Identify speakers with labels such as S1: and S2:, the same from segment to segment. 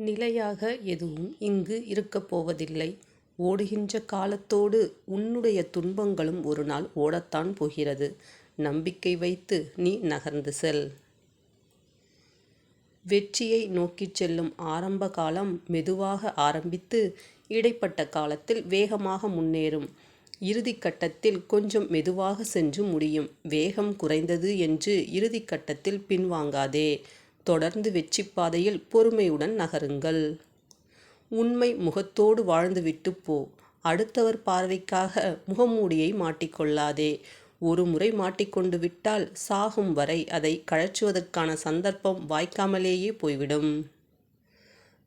S1: நிலையாக எதுவும் இங்கு இருக்கப் போவதில்லை. ஓடுகின்ற காலத்தோடு உன்னுடைய துன்பங்களும் ஒரு நாள் ஓடத்தான் போகிறது. நம்பிக்கை வைத்து நீ நகர்ந்து செல். வெற்றியை நோக்கிச் செல்லும் ஆரம்ப காலம் மெதுவாக ஆரம்பித்து இடைப்பட்ட காலத்தில் வேகமாக முன்னேறும். இறுதிக் கட்டத்தில் கொஞ்சம் மெதுவாக சென்று முடியும். வேகம் குறைந்தது என்று இறுதிக் கட்டத்தில் பின்வாங்காதே. தொடர்ந்து வெற்றி பாதையில் பொறுமையுடன் நகருங்கள். உண்மை முகத்தோடு வாழ்ந்துவிட்டுப் போ. அடுத்தவர் பார்வைக்காக முகமூடியை மாட்டிக்கொள்ளாதே ஒரு முறை மாட்டிக்கொண்டு விட்டால் சாகும் வரை அதை கழற்றுவதற்கான சந்தர்ப்பம் வாய்க்காமலேயே போய்விடும்.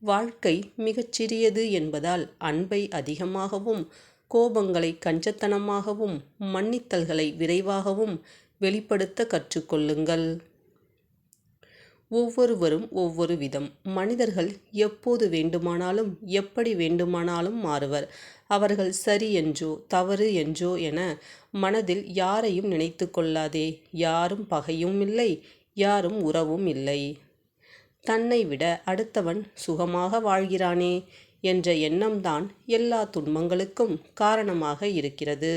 S1: வாழ்க்கை மிகச்சிறியது என்பதால் அன்பை அதிகமாகவும் கோபங்களை கஞ்சத்தனமாகவும் மன்னித்தல்களை விரைவாகவும் வெளிப்படுத்த கற்றுக்கொள்ளுங்கள் ஒவ்வொருவரும் ஒவ்வொரு விதம். மனிதர்கள் எப்போது வேண்டுமானாலும் எப்படி வேண்டுமானாலும் மாறுவர். அவர்கள் சரி என்றோ தவறு என்றோ என மனதில் யாரையும் நினைத்து கொள்ளாதே. யாரும் பகையும் இல்லை யாரும் உறவும் இல்லை. தன்னை விட அடுத்தவன் சுகமாக வாழ்கிறானே என்ற எண்ணம்தான் எல்லா துன்பங்களுக்கும் காரணமாக இருக்கிறது.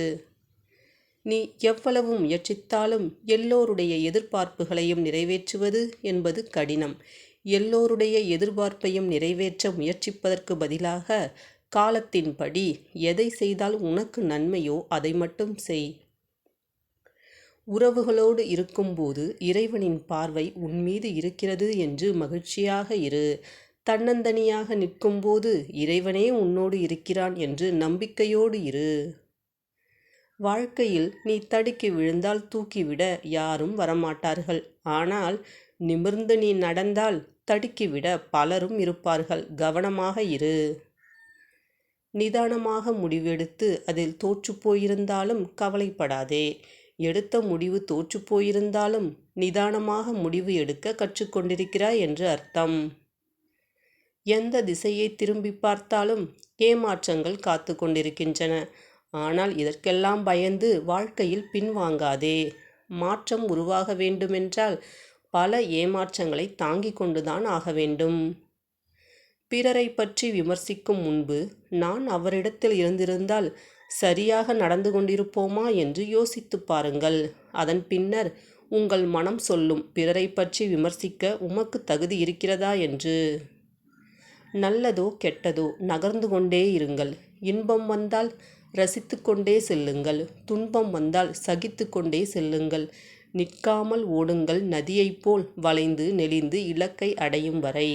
S1: நீ எவ்வளவு முயற்சித்தாலும் எல்லோருடைய எதிர்பார்ப்புகளையும் நிறைவேற்றுவது என்பது கடினம். எல்லோருடைய எதிர்பார்ப்பையும் நிறைவேற்ற முயற்சிப்பதற்கு பதிலாக காலத்தின்படி எதை செய்தால் உனக்கு நன்மையோ அதை மட்டும் செய். உறவுகளோடு இருக்கும்போது இறைவனின் பார்வை உன்மீது இருக்கிறது என்று மகிழ்ச்சியாக இரு. தன்னந்தனியாக நிற்கும்போது இறைவனே உன்னோடு இருக்கிறான் என்று நம்பிக்கையோடு இரு. வாழ்க்கையில் நீ தடுக்கி விழுந்தால் தூக்கிவிட யாரும் வரமாட்டார்கள். ஆனால் நிமிர்ந்து நீ நடந்தால் தடுக்கிவிட பலரும் இருப்பார்கள். கவனமாக இரு. நிதானமாக முடிவெடுத்து அதில் தோற்று போயிருந்தாலும் கவலைப்படாதே. எடுத்த முடிவு தோற்று போயிருந்தாலும் நிதானமாக முடிவு எடுக்க கற்றுக்கொண்டிருக்கிறாய் என்று அர்த்தம். எந்த திசையைத் திரும்பிப் பார்த்தாலும் ஏமாற்றங்கள் காத்து கொண்டிருக்கின்றன. ஆனால் இதற்கெல்லாம் பயந்து வாழ்க்கையில் பின்வாங்காதே. மாற்றம் உருவாக வேண்டுமென்றால் பல ஏமாற்றங்களை தாங்கிக் கொண்டுதான் ஆக வேண்டும். பிறரைப் பற்றி விமர்சிக்கும் முன்பு நான் அவரிடத்தில் இருந்திருந்தால் சரியாக நடந்து கொண்டிருப்போமா என்று யோசித்துப் பாருங்கள். அதன் பின்னர் உங்கள் மனம் சொல்லும் பிறரைப் பற்றி விமர்சிக்க உமக்கு தகுதி இருக்கிறதா என்று. நல்லதோ கெட்டதோ நகர்ந்து கொண்டே இருங்கள். இன்பம் வந்தால் ரசித்து கொண்டே செல்லுங்கள். துன்பம் வந்தால் சகித்து கொண்டே செல்லுங்கள். நிற்காமல் ஓடுங்கள் நதியைப் போல் வளைந்து நெளிந்து இலக்கை அடையும் வரை.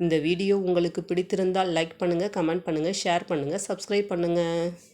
S1: இந்த வீடியோ உங்களுக்கு பிடித்திருந்தால் லைக் பண்ணுங்கள் கமெண்ட் பண்ணுங்கள் ஷேர் பண்ணுங்கள் சப்ஸ்கிரைப் பண்ணுங்கள்